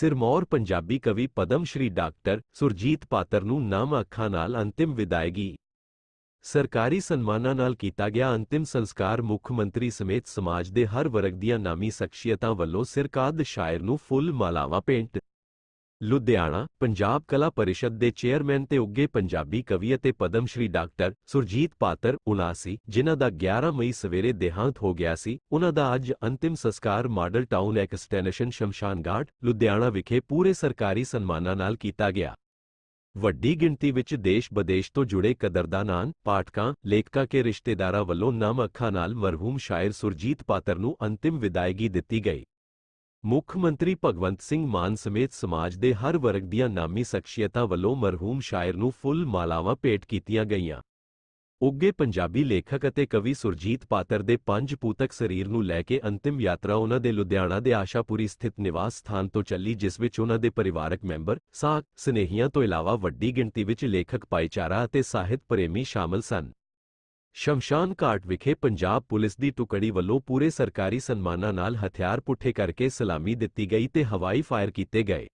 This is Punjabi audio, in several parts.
ਸਿਰਮੌਰ ਪੰਜਾਬੀ ਕਵੀ ਪਦਮ ਸ਼੍ਰੀ ਡਾਕਟਰ ਸੁਰਜੀਤ ਪਾਤਰ ਨੂੰ ਨਮ ਅੱਖਾਂ ਨਾਲ ਅੰਤਿਮ ਵਿਦਾਇਗੀ। ਸਰਕਾਰੀ ਸਨਮਾਨਾਂ ਨਾਲ ਕੀਤਾ ਗਿਆ ਅੰਤਿਮ ਸੰਸਕਾਰ ਮੁੱਖ ਮੰਤਰੀ ਸਮੇਤ ਸਮਾਜ ਦੇ ਹਰ ਵਰਗ ਦੀਆਂ ਨਾਮੀ ਸ਼ਖਸੀਅਤਾਂ ਵੱਲੋਂ ਸਿਰਕਾਦ ਸ਼ਾਇਰ ਨੂੰ ਫੁੱਲ ਮਾਲਾਵਾਂ ਭੇਂਟ। ਲੁਧਿਆਣਾ, ਪੰਜਾਬ ਕਲਾ ਪਰਿਸ਼ਦ ਦੇ ਚੇਅਰਮੈਨ ਤੇ ਉੱਗੇ ਪੰਜਾਬੀ ਕਵੀ ਅਤੇ ਪਦਮ ਸ਼੍ਰੀ ਡਾਕਟਰ ਸੁਰਜੀਤ ਪਾਤਰ 79 ਜਿਨ੍ਹਾਂ ਦਾ 11 ਮਈ ਸਵੇਰੇ ਦੇਹਾਂਤ ਹੋ ਗਿਆ ਸੀ ਉਹਨਾਂ ਦਾ ਅੱਜ ਅੰਤਿਮ ਸੰਸਕਾਰ ਮਾਡਲ ਟਾਊਨ ਐਕਸਟੈਨਸ਼ਨ ਸ਼ਮਸ਼ਾਨ ਘਾਟ, ਲੁਧਿਆਣਾ ਵਿਖੇ ਪੂਰੇ ਸਰਕਾਰੀ ਸਨਮਾਨਾਂ ਨਾਲ ਕੀਤਾ ਗਿਆ। ਵੱਡੀ ਗਿਣਤੀ ਵਿੱਚ ਦੇਸ਼ ਵਿਦੇਸ਼ ਤੋਂ ਜੁੜੇ ਕਦਰਦਾਨਾਂ ਪਾਠਕਾਂ, ਲੇਖਕਾਂ ਕੇ ਰਿਸ਼ਤੇਦਾਰਾਂ ਵੱਲੋਂ ਨਮ ਅੱਖਾਂ ਨਾਲ ਮਰਹੂਮ ਸ਼ਾਇਰ ਸੁਰਜੀਤ ਪਾਤਰ ਨੂੰ ਅੰਤਿਮ ਵਿਦਾਇਗੀ ਦਿੱਤੀ ਗਈ। ਮੁੱਖ ਮੰਤਰੀ ਭਗਵੰਤ ਸਿੰਘ ਮਾਨ ਸਮੇਤ ਸਮਾਜ ਦੇ ਹਰ ਵਰਗ ਦੀਆਂ ਨਾਮੀ ਸ਼ਖਸੀਅਤਾਂ ਵੱਲੋਂ ਮਰਹੂਮ ਸ਼ਾਇਰ ਨੂੰ ਫੁੱਲ ਮਾਲਾਵਾਂ ਭੇਟ ਕੀਤੀਆਂ ਗਈਆਂ। ਉੱਗੇ ਪੰਜਾਬੀ ਲੇਖਕ ਅਤੇ ਕਵੀ ਸੁਰਜੀਤ ਪਾਤਰ ਦੇ ਪੰਜ ਪੂਤਕ ਸਰੀਰ ਨੂੰ ਲੈ ਕੇ ਅੰਤਿਮ ਯਾਤਰਾ ਉਹਨਾਂ ਦੇ ਲੁਧਿਆਣਾ ਦੇ ਆਸ਼ਾਪੁਰੀ ਸਥਿਤ ਨਿਵਾਸ ਸਥਾਨ ਤੋਂ ਚੱਲੀ, ਜਿਸ ਵਿੱਚ ਉਹਨਾਂ ਦੇ ਪਰਿਵਾਰਕ ਮੈਂਬਰ ਸਾਕ ਸਨੇਹੀਆਂ ਤੋਂ ਇਲਾਵਾ ਵੱਡੀ ਗਿਣਤੀ ਵਿੱਚ ਲੇਖਕ, ਭਾਈਚਾਰਾ ਅਤੇ ਸਾਹਿਤ ਪ੍ਰੇਮੀ ਸ਼ਾਮਲ ਸਨ। ਸ਼ਮਸ਼ਾਨ ਘਾਟ ਵਿਖੇ ਪੰਜਾਬ ਪੁਲਿਸ ਦੀ ਟੁਕੜੀ ਵੱਲੋਂ ਪੂਰੇ ਸਰਕਾਰੀ ਸਨਮਾਨਾਂ ਨਾਲ ਹਥਿਆਰ ਪੁੱਠੇ ਕਰਕੇ ਸਲਾਮੀ ਦਿੱਤੀ ਗਈ ਤੇ ਹਵਾਈ ਫਾਇਰ ਕੀਤੇ ਗਏ।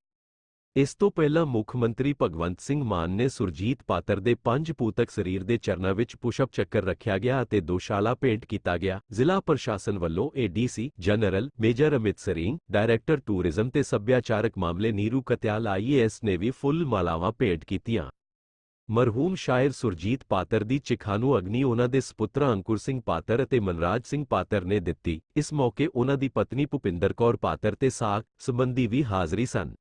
ਇਸ ਤੋਂ ਪਹਿਲਾਂ ਮੁੱਖ ਮੰਤਰੀ ਭਗਵੰਤ ਸਿੰਘ ਮਾਨ ਨੇ ਸੁਰਜੀਤ ਪਾਤਰ ਦੇ ਪੰਜ ਪੂਤਕ ਸਰੀਰ ਦੇ ਚਰਨਾਂ ਵਿੱਚ ਪੁਸ਼ਪ ਚੱਕਰ ਰੱਖਿਆ ਗਿਆ ਅਤੇ ਦੋਸ਼ਾਲਾ ਭੇਂਟ ਕੀਤਾ ਗਿਆ। ਜ਼ਿਲ੍ਹਾ ਪ੍ਰਸ਼ਾਸਨ ਵੱਲੋਂ ADC, general, major Amit Sareen, director tourism ਤੇ ਸੱਭਿਆਚਾਰਕ ਮਾਮਲੇ ਨੀਰੂ ਕਤਿਆਲ ਆਈਏਐਸ ਨੇ ਵੀ ਫੁੱਲ ਮਾਲਾਵਾਂ ਭੇਂਟ ਕੀਤੀਆਂ। ਮਰਹੂਮ ਸ਼ਾਇਰ ਸੁਰਜੀਤ ਪਾਤਰ ਦੀ ਚਿਖਾਨੂ ਅਗਨੀ ਉਹਨਾਂ ਦੇ ਸਪੁੱਤਰ ਅੰਕੁਰ ਸਿੰਘ ਪਾਤਰ ਅਤੇ ਮਨਰਾਜ ਸਿੰਘ ਪਾਤਰ ਨੇ ਦਿੱਤੀ। ਇਸ ਮੌਕੇ ਉਹਨਾਂ ਦੀ ਪਤਨੀ ਭੁਪਿੰਦਰ ਕੌਰ ਪਾਤਰ ਤੇ ਸਾਕ ਸੰਬੰਧੀ ਵੀ ਹਾਜ਼ਰੀ ਸਨ।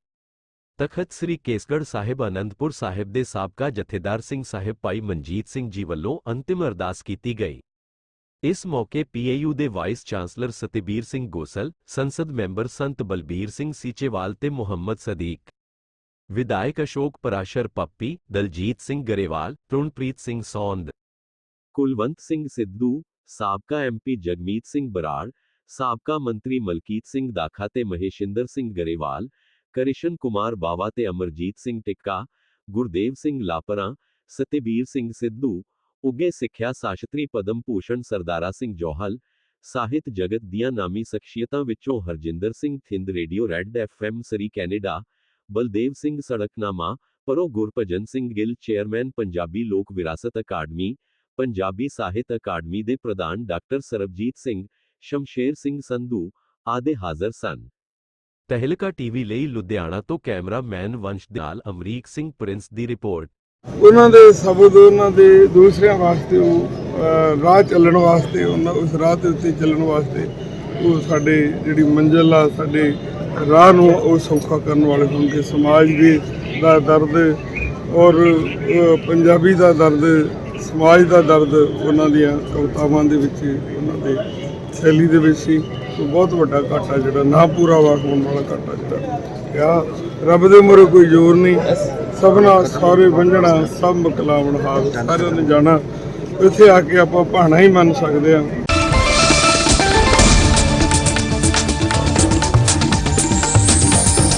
ਤਖਤ ਸ੍ਰੀ ਕੇਸਗੜ੍ਹ ਸਾਹਿਬ ਅਨੰਦਪੁਰ ਸਾਹਿਬ ਦੇ ਸਾਬਕਾ ਜਥੇਦਾਰ ਸਿੰਘ ਸਾਹਿਬ ਭਾਈ ਮਨਜੀਤ ਸਿੰਘ ਜੀ ਵੱਲੋਂ ਅੰਤਿਮ ਅਰਦਾਸ ਕੀਤੀ ਗਈ। ਇਸ ਮੌਕੇ ਪੀਏਯੂ ਦੇ ਵਾਈਸ ਚਾਂਸਲਰ ਸਤਿਬੀਰ ਸਿੰਘ ਗੋਸਲ, ਸੰਸਦ ਮੈਂਬਰ ਸੰਤ ਬਲਬੀਰ ਸਿੰਘ ਸੀਚੇਵਾਲ ਤੇ ਮੁਹੰਮਦ ਸਦੀਕ ਵਿਧਾਇਕ ਅਸ਼ੋਕ ਪਰਾਸ਼ਰ ਪੱਪੀ ਦਲਜੀਤ ਸਿੰਘ ਗਰੇਵਾਲ ਤ੍ਰੁਣਪ੍ਰੀਤ ਸਿੰਘ ਸੌਂਦ ਕੁਲਵੰਤ ਸਿੰਘ ਸਿੱਧੂ ਸਾਬਕਾ ਐਮਪੀ ਜਗਮੀਤ ਸਿੰਘ ਬਰਾੜ ਸਾਬਕਾ ਮੰਤਰੀ ਮਲਕੀਤ ਸਿੰਘ ਦਾਖਾ ਤੇ ਮਹੇਸ਼ਿੰਦਰ ਸਿੰਘ ਗਰੇਵਾਲ ਕ੍ਰਿਸ਼ਨ ਕੁਮਾਰ ਬਾਵਾ ਤੇ ਅਮਰਜੀਤ ਸਿੰਘ ਟਿੱਕਾ ਗੁਰਦੇਵ ਸਿੰਘ ਲਾਪਰਾ ਸਤਿਬੀਰ ਸਿੰਘ ਸਿੱਧੂ ਉੱਗੇ ਸਿੱਖਿਆ ਸਾਸ਼ਤਰੀ ਪਦਮ ਭੂਸ਼ਣ ਸਰਦਾਰਾ ਸਿੰਘ ਜੋਹਲ ਸਾਹਿਤ ਜਗਤ ਦੀਆਂ ਨਾਮੀ ਸ਼ਖਸੀਅਤਾਂ ਵਿੱਚੋਂ Harjinder Singh Thind radio red FM Surrey Canada Baldev Singh Sadaknama, pro Gurbhajan Singh Gill, chairman, Punjabi Lok Virasat academy Punjabi Sahit academy ਦੇ ਪ੍ਰਧਾਨ ਡਾਕਟਰ ਸਰਬਜੀਤ ਸਿੰਘ, ਸ਼ਮਸ਼ੇਰ ਸਿੰਘ ਸੰਧੂ, ਆਦਿ ਹਾਜ਼ਰ ਸਨ। ਤਹਿਲਕਾ ਟੀਵੀ ਲਈ ਲੁਧਿਆਣਾ ਤੋਂ ਕੈਮਰਾਮੈਨ ਵੰਸ਼ ਦੇ ਅਮਰੀਕ ਸਿੰਘ ਪ੍ਰਿੰਸ ਦੀ ਰਿਪੋਰਟ। ਉਹਨਾਂ ਦੇ ਸ਼ਬਦ, ਉਹਨਾਂ ਦੇ ਦੂਸਰਿਆਂ ਵਾਸਤੇ ਉਹ ਰਾਹ ਚੱਲਣ ਵਾਸਤੇ, ਉਹਨਾਂ ਉਸ ਰਾਹ ਦੇ ਉੱਤੇ ਚੱਲਣ ਵਾਸਤੇ ਉਹ ਸਾਡੇ ਜਿਹੜੀ ਮੰਜ਼ਿਲ ਆ, ਸਾਡੇ ਰਾਹ ਨੂੰ ਉਹ ਸੌਖਾ ਕਰਨ ਵਾਲੇ ਹੋਣਗੇ, ਸਮਾਜ ਦੇ ਦਾ ਦਰਦ ਔਰ ਪੰਜਾਬੀ ਦਾ ਦਰਦ, ਸਮਾਜ ਦਾ ਦਰਦ ਉਹਨਾਂ ਦੀਆਂ ਕਵਿਤਾਵਾਂ ਦੇ ਵਿੱਚ, ਉਹਨਾਂ ਦੇ ਸ਼ੈਲੀ ਦੇ ਵਿੱਚ ਸੀ। ਉਹ ਬਹੁਤ ਵੱਡਾ ਘਾਟਾ ਜਿਹੜਾ, ਨਾ ਪੂਰਾ ਵਾ ਹੋਣ ਵਾਲਾ ਘਾਟਾ ਜਿਹੜਾ। ਕਿਆ ਰੱਬ ਦੇ ਮੂਹਰੇ ਕੋਈ ਜ਼ੋਰ ਨਹੀਂ, ਸਭਨਾ ਸਾਰੇ ਵੰਝਣਾ, ਸਭ ਮਕਲਾਵਣ ਹਾਲ, ਸਾਰਿਆਂ ਨੇ ਜਾਣਾ। ਇੱਥੇ ਆ ਕੇ ਆਪਾਂ ਭਾਣਾ ਹੀ ਮੰਨ ਸਕਦੇ ਆ